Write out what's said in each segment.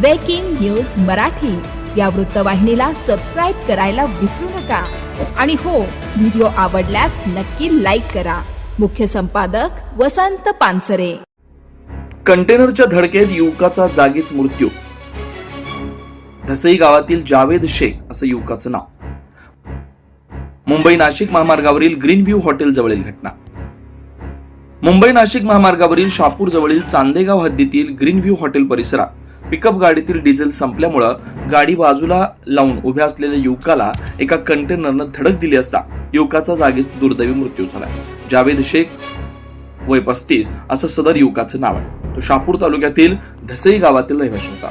Breaking news Marathi या वृत्तवाहिनीला subscribe करायला विसरू नका. आणि हो व्हिडिओ आवडल्यास नक्की लाईक करा. मुख्य संपादक वसंत पानसरे. कंटेनरच्या धडकेत युवकाचा जागीच मृत्यू. धसई गावातील जावेद शेख असं युवकाचं नाव. मुंबई नाशिक महामार्गावरील ग्रीन व्ह्यू हॉटेल जवळील घटना. मुंबई नाशिक महामार्गावरील शापूर जवळील चांदेगाव हद्दीतील ग्रीन व्ह्यू हॉटेल परिसरात पिकअप गाडीतील डिझेल संपल्यामुळं गाडी बाजूला लावून उभ्या असलेल्या युवकाला एका कंटेनरनं धडक दिली असता युवकाचा जागीच दुर्दैवी मृत्यू झाला. जावेद शेख वय पस्तीस असं सदर युवकाचं नाव आहे. तो शापूर तालुक्यातील धसई गावातील रहिवाशी होता.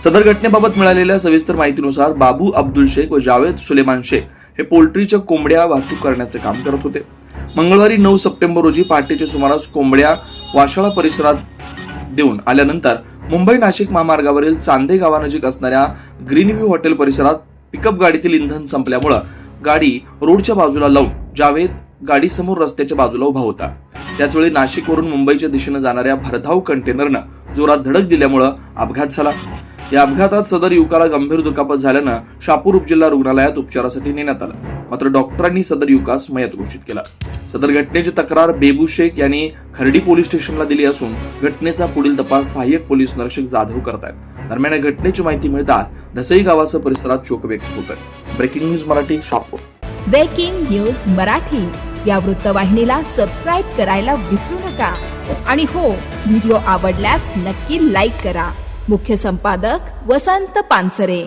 सदर घटनेबाबत मिळालेल्या सविस्तर माहितीनुसार बाबू अब्दुल शेख व जावेद सुलेमान शेख हे पोल्ट्रीच्या कोंबड्या वाहतूक करण्याचे काम करत होते. मंगळवारी नऊ सप्टेंबर रोजी पहाटेच्या सुमारास कोंबड्या वाशाळा परिसरात देऊन आल्यानंतर मुंबई नाशिक महामार्गावरील चांदे गावानजीक असणाऱ्या ग्रीनव्ह्यू हॉटेल परिसरात पिकअप गाडीतील इंधन संपल्यामुळं गाडी रोडच्या बाजूला लावून जावेद गाडीसमोर रस्त्याच्या बाजूला उभा होता. त्याचवेळी नाशिकवरून मुंबईच्या दिशेनं जाणाऱ्या भरधाव कंटेनरनं जोरात धडक दिल्यामुळं अपघात झाला. या अपघातात सदर युवकाला गंभीर दुखापत झाल्यानं शापूर उपजिल्हा रुग्णालयात उपचारासाठी नेण्यात आलं. मात्र डॉक्टरांनी सदर युवकास मयत घोषित केला. सदर घटनेची तक्रार बेबू शेख यांनी खर्डी पोलीस स्टेशनला दिली असून घटनेचा पुढील तपास सहाय्यक पोलीस निरीक्षक जाधव करतायत. दरम्यान या घटनेची माहिती मिळताच धसई गावासह परिसरात शोक व्यक्त होत आहे. Breaking news Marathi shop breaking news Marathi. या वृत्तवाहिनीला सबस्क्राईब करायला विसरू नका. आणि हो व्हिडिओ आवडल्यास नक्की लाईक करा. मुख्य संपादक वसंत पानसरे.